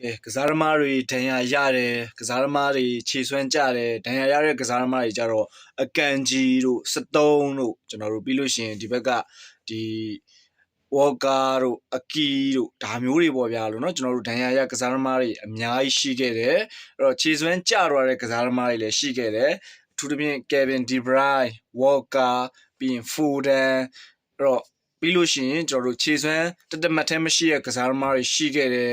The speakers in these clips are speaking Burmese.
ကဲကစားသမားတွေဒဏ်ရာရတယ်ကစားသမားတွေခြေဆွမ်းကြတယ်ဒဏ်ရာရတဲ့ကစားသမားတွေကြတော့အကန်ကြီးတို့စတုံးတို့ကျွန်တော်တို့ပြီးလို့ရှိရင်ဒီဘက်ကဒီဝေါ်ကာတို့အကီတို့ဒါမျိုးတွေပေါ့ဗျာလို့เนาะကျွန်တော်တို့ဒဏ်ရာရကစားသမားတွေအများကြီးရှိခဲ့တယ်အဲ့တော့ခြေဆွမ်းကြတော့တဲ့ကစားသမားတွေလည်းရှိခဲ့တယ်အထူးသဖြင့် Kevin De Bruyne Walker ပြီးရင် Foden အဲ့တော့ပြီးလို့ရှိရင်ကျွန်တော်တို့ခြေဆွမ်းတတမတ်ထဲမရှိတဲ့ကစားသမားတွေရှိခဲ့တယ်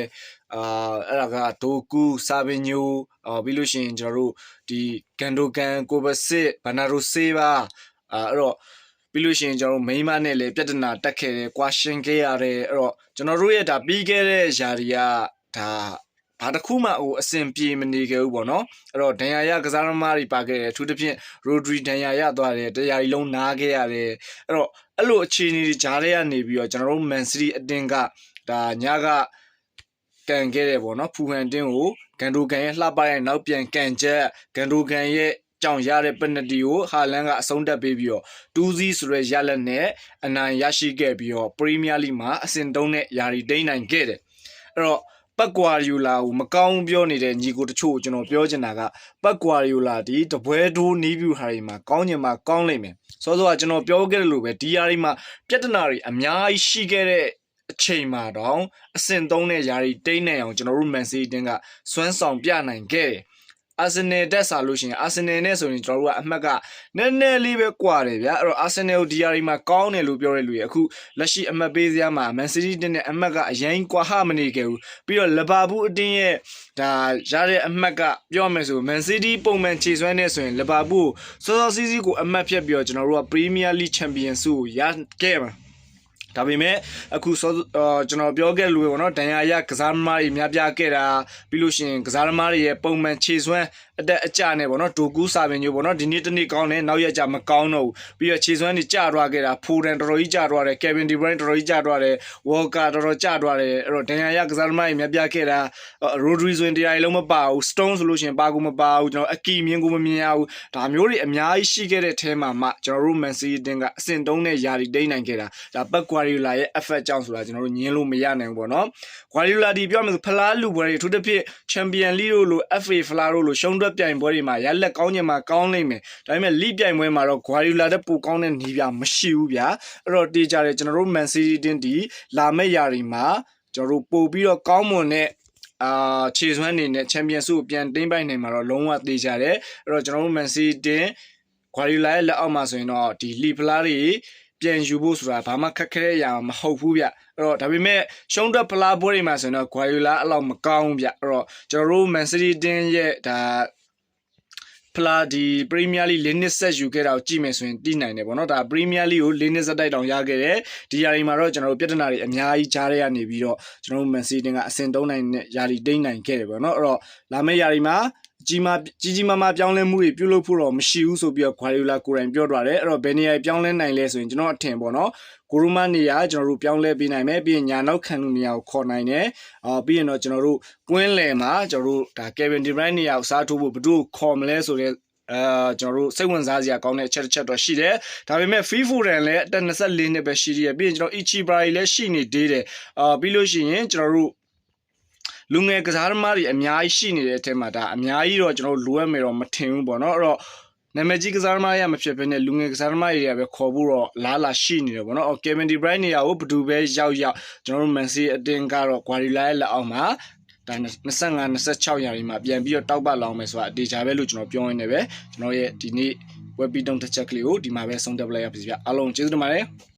အာအဲ့ဒါကဒိုကူစာဗင်ညိုအာပြီးလို့ရှိရင်ကျွန်တော်တို့ဒီဂန်ဒိုကန်ကိုဘစစ်ဘနာရိုဆေးပါအာအဲ့တော့ပြီးလို့ရှိရင်ကျွန်တော်တို့မိန်းမနဲ့လည်းပြဿနာတက်ခဲ့တယ်ကွာရှင်ခဲ့ရတယ်အဲ့တော့ကျွန်တော်တို့ရဲ့ဒါပြီးခဲ့တဲ့ຢာတွေကဒါဘာတစ်ခုမှဟိုအဆင်ပြေမနေခဲ့ဘူးပေါ့နော်အဲ့တော့ဒဏ်ရာရကစားသမားတွေပါခဲ့တယ်အထူးသဖြင့်ရိုဒရီဒဏ်ရာရသွားတယ်တရားကြီးလုံးနားခဲ့ရတယ်အဲ့တော့အဲ့လိုအခြေအနေတွေကြားထဲကနေပြီးတော့ကျွန်တော်တို့မန်စီးတီးအတင်းကဒါညက ကန်ခဲ့တယ်ပေါ့နော်ဖူဟန်တင်းကိုဂန်ဒိုကန်ရဲ့လှပတဲ့နောက်ပြန်ကန်ချက်ဂန်ဒိုကန်ရဲ့ကြောင်ရတဲ့ပနတီကိုဟာလန်ကအဆုံးတက်ပေးပြီးတော့2-0ဆိုတဲ့ရလက်နဲ့အနိုင်ရရှိခဲ့ပြီးတော့ပရီးမီးယားလိမှာအဆင့်3နဲ့ယာရီတိမ့်နိုင်ခဲ့တယ်အဲ့တော့ပတ်ကွာရီယိုလာကိုမကောင်းပြောနေတဲ့ညီကိုတချို့ကိုကျွန်တော်ပြောချင်တာကပတ်ကွာရီယိုလာဒီတပွဲတိုးနီးဗျူဟာတွေမှာကောင်းချင်မှာကောင်းလိမ့်မယ်စောစောကကျွန်တော်ပြောခဲ့တယ်လို့ပဲဒီယာရီမှာပြဿနာတွေအများကြီးရှိခဲ့တဲ့အ ချိန်မှာတော့အဆင့်3နဲ့ယာရီတိမ့်နိုင်အောင်ကျွန်တော်တို့မန်စီးတင်းကစွမ်းဆောင်ပြနိုင်ခဲ့တယ်အာဆင်နယ်တက်စားလို့ရှိရင်အာဆင်နယ်နဲ့ဆိုရင်ကျွန်တော်တို့ကအမှတ်ကနည်းနည်းလေးပဲကွာတယ်ဗျာအဲ့တော့အာဆင်နယ်ကိုဒီယာရီမှာကောင်းတယ်လို့ပြောတဲ့လူတွေအခုလက်ရှိအမှတ်ပေးစရာမှာမန်စီးတီးတင်းနဲ့အမှတ်ကအရင်ကွာဟမနေခဲ့ဘူးပြီးတော့လီဗာပူးအတင်းရဲ့ဒါရတဲ့အမှတ်ကပြောမယ်ဆိုမန်စီးတီးပုံမှန်ခြေစွမ်းနေဆိုရင်လီဗာပူးစောစောစီးစီးကိုအမှတ်ဖြတ်ပြီးတော့ကျွန်တော်တို့ကပရီးမီးယားလိချန်ပီယံဆုကိုရခဲ့မှာ ဒါပေမဲ့အခုစောအာကျွန်တော်ပြောခဲ့လို့ပဲပေါ့နော်ဒဏ်ရာရကစားသမားတွေများပြားခဲ့တာပြီးလို့ရှိရင်ကစားသမားတွေရဲ့ပုံမှန်ခြေစွမ်းအတက်အကျနဲ့ပေါ့နော်ဒိုကူးစာပင်မျိုးပေါ့နော်ဒီနေ့တစ်နေ့ကောင်းတယ်နောက်ရက်ကျမကောင်းတော့ဘူးပြီးတော့ခြေစွမ်းတွေကျသွားခဲ့တာဖိုဒန်တော်တော်ကြီးကျသွားတယ်ကယ်ဗင်ဒီဘရိုင်းတော်တော်ကြီးကျသွားတယ်ဝေါ်ကာတော်တော်ကျသွားတယ်အဲ့တော့ဒဏ်ရာရကစားသမားတွေများပြားခဲ့တာရိုဒရီဆိုရင်တရားလုံးမပါဘူးစတုန်းဆိုလို့ရှိရင်ပါကူမပါဘူးကျွန်တော်အကီမြင်ကူမမြင်ရဘူးဒါမျိုးတွေအများကြီးရှိခဲ့တဲ့အဲမှာမှကျွန်တော်တို့မန်စီးတင်ကအဆင့်တုံးနဲ့ယာရီတိမ့်နိုင်ခဲ့တာဒါဘက်ကွာရီလာရဲ့ effect ကြောင့်ဆိုတာကျွန်တော်တို့ညင်းလို့မရနိုင်ဘူးပေါ့နော်ကွာရီလာဒီပြောမယ်ဆိုဖလားလူပွဲတွေအထူးသဖြင့်ချန်ပီယံလိတို့လို FA ဖလားတို့လိုရှုံးတွက်ပြိုင်ပွဲတွေမှာရလက်ကောင်းချင်မှာကောင်းနိုင်မယ်ဒါပေမဲ့လိပြိုင်ပွဲမှာတော့ကွာရီလာတဲ့ပိုကောင်းတဲ့နီးပြမရှိဘူးဗျာအဲ့တော့တေးကြတယ်ကျွန်တော်တို့မန်စီးတင်ဒီလာမဲ့ယာရီမှာကျွန်တော်တို့ပို့ပြီးတော့ကောင်းမွန်တဲ့အာခြေစွမ်းနေနဲ့ချန်ပီယံဆုကိုပြန်တင်းပိုင်နိုင်မှာတော့လုံးဝသေချာတယ်အဲ့တော့ကျွန်တော်တို့မန်စီးတင်ကွာရီလာရဲ့လက်အောက်မှာဆိုရင်တော့ဒီလီဖလားတွေ ပြန်ယူဖို့ဆိုတာဘာမှခက်ခဲတဲ့အရာမဟုတ်ဘူးဗျအဲ့တော့ဒါပေမဲ့ရှုံးတက်ဖလားပွဲတွေမှာဆိုရင်တော့ဂွာယူလာအဲ့လောက်မကောင်းဗျအဲ့တော့ကျွန်တော်တို့မန်စီးတီးတင်းရဲ့ဒါဖလာဒီပရီးမီးယားလိ၄နှစ်ဆက်ယူခဲ့တာကိုကြည့်မယ်ဆိုရင်သိနိုင်တယ်ပေါ့နော်ဒါပရီးမီးယားလိကို၄နှစ်ဆက်တိုက်တောင်ရခဲ့တယ်ဒီယာရီမှာတော့ကျွန်တော်တို့ပြဿနာတွေအများကြီးကြားရနေပြီးတော့ကျွန်တော်တို့မန်စီးတင်းကအဆင့်၃နိုင်နဲ့ယာရီတိမ့်နိုင်ခဲ့တယ်ပေါ့နော်အဲ့တော့လာမယ့်ယာရီမှာ ကြီးမားကြီးကြီးမားမားပြောင်းလဲမှုတွေပြုလုပ်ဖို့တော့မရှိဘူးဆိုပြီးတော့ဂွာရီယိုလာကိုယ်တိုင်ပြောထားတယ်အဲ့တော့ဘယ်နေရာပြောင်းလဲနိုင်လဲဆိုရင်ကျွန်တော်အထင်ပေါ့နော်ကိုရိုမနေရာကျွန်တော်တို့ပြောင်းလဲပေးနိုင်မယ်ပြီးရင်ညာနောက်ခံလူနေရာကိုခေါ်နိုင်တယ်အာပြီးရင်တော့ကျွန်တော်တို့ကွင်းလယ်မှာကျွန်တော်တို့ဒါ Kevin De Bruyne နေရာကိုစားထိုးဖို့ဘယ်သူခေါ်မလဲဆိုတော့အဲကျွန်တော်တို့စိတ်ဝင်စားစရာကောင်းတဲ့အချက်တစ်ချက်တော့ရှိတယ်ဒါပေမဲ့ Free Foden လည်းအသက်24နှစ်ပဲရှိသေးတယ်ပြီးရင်ကျွန်တော် Ichibra လည်းရှိနေသေးတယ်အာပြီးလို့ရှိရင်ကျွန်တော်တို့ လူငယ်ကစားသမားတွေအများကြီးရှိနေတဲ့အထက်မှာဒါအများကြီးတော့ကျွန်တော်တို့လိုအပ်မယ်တော့မထင်ဘူးပေါ့နော်အဲ့တော့နာမည်ကြီးကစားသမားရမဖြစ်ဘဲနဲ့လူငယ်ကစားသမားတွေကပဲခေါ်ဖို့တော့လားလာရှိနေတယ်ပေါ့နော်အော် Kevin De Bruyne နေရာကိုဘယ်သူပဲရောက်ရောက်ကျွန်တော်တို့ Man City အတင်းကတော့ Guardiola ရဲ့လက်အောက်မှာဒါ25 26ရာရီမှာပြန်ပြီးတော့တောက်ပလောင်မယ်ဆိုတာအတေချာပဲလို့ကျွန်တော်ပြောရင်းနေပဲကျွန်တော်ရဲ့ဒီနေ့ web တုံးတစ်ချက်ကလေးကိုဒီမှာပဲဆုံးသက်ပလိုက်ရပါစီဗျအားလုံးကျေးဇူးတင်ပါတယ်